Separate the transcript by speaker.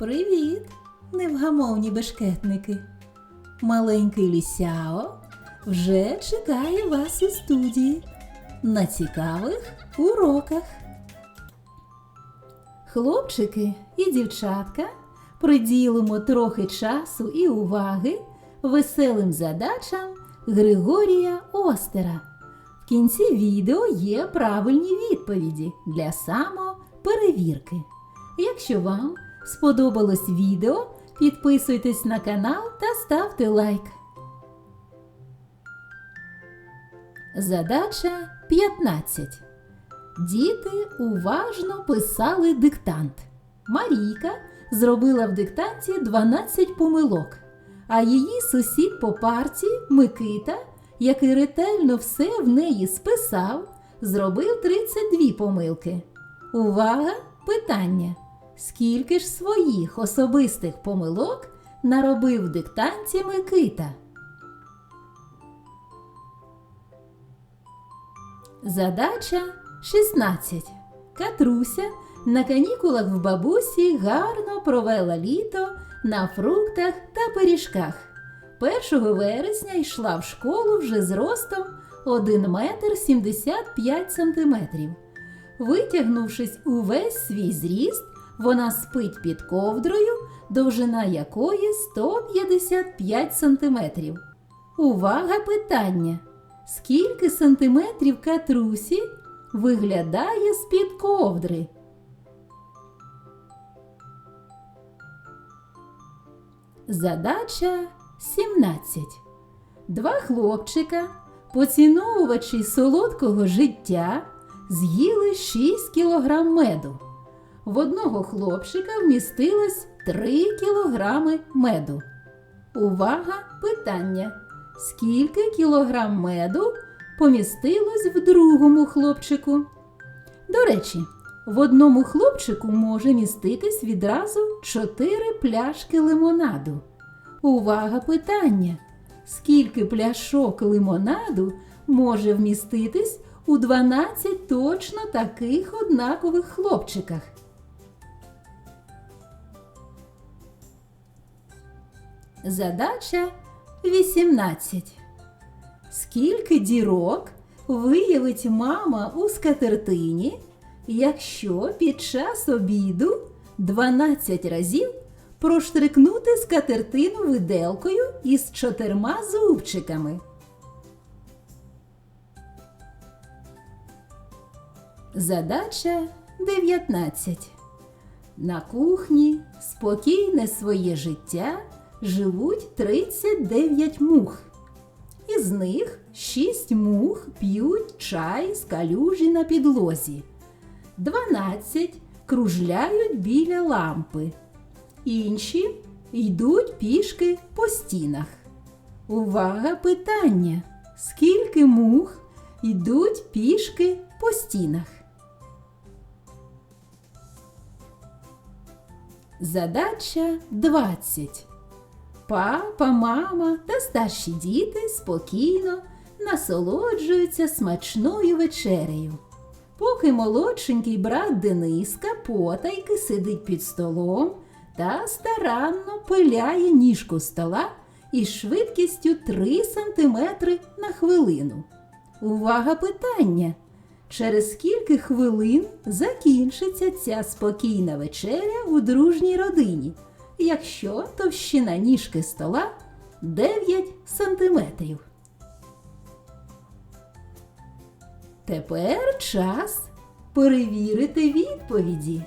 Speaker 1: Привіт, невгамовні бешкетники. Маленький лісяо вже чекає вас у студії на цікавих уроках. Хлопчики і дівчатка приділимо трохи часу і уваги веселим задачам Григорія Остера. В кінці відео є правильні відповіді для самоперевірки. Якщо вам сподобалось відео, підписуйтесь на канал та ставте лайк. Задача 15. Діти уважно писали диктант. Марійка зробила в диктанті 12 помилок, а її сусід по парті Микита, який ретельно все в неї списав, зробив 32 помилки. Увага! Питання. Скільки ж своїх особистих помилок наробив в диктанті Микита? Задача 16. Катруся на канікулах в бабусі гарно провела літо на фруктах та пиріжках. 1 вересня йшла в школу вже з ростом 1 метр 75 сантиметрів. Витягнувшись увесь свій зріст, вона спить під ковдрою, довжина якої 155 сантиметрів. Увага питання! Скільки сантиметрів катрусі виглядає з-під ковдри? Задача 17. Два хлопчика, поціновувачі солодкого життя, з'їли 6 кг меду. В одного хлопчика вмістилось 3 кг меду. Увага! Питання. Скільки кілограм меду помістилось в другому хлопчику? До речі, в одному хлопчику може міститись відразу 4 пляшки лимонаду. Увага питання. Скільки пляшок лимонаду може вміститись у 12 точно таких однакових хлопчиках? Задача 18. Скільки дірок виявить мама у скатертині, якщо під час обіду 12 разів проштрикнути скатертину виделкою із чотирма зубчиками? Задача 19. На кухні спокійне своє життя живуть 39 мух. Із них 6 мух п'ють чай з калюжі на підлозі, 12 кружляють біля лампи, інші йдуть пішки по стінах. Увага питання! Скільки мух йдуть пішки по стінах? Задача 20. Папа, мама та старші діти спокійно насолоджуються смачною вечерею. Поки молодшенький брат Дениска потайки сидить під столом та старанно пиляє ніжку стола із швидкістю 3 см на хвилину. Увага питання! Через скільки хвилин закінчиться ця спокійна вечеря у дружній родині, якщо товщина ніжки стола 9 сантиметрів. Тепер час перевірити відповіді.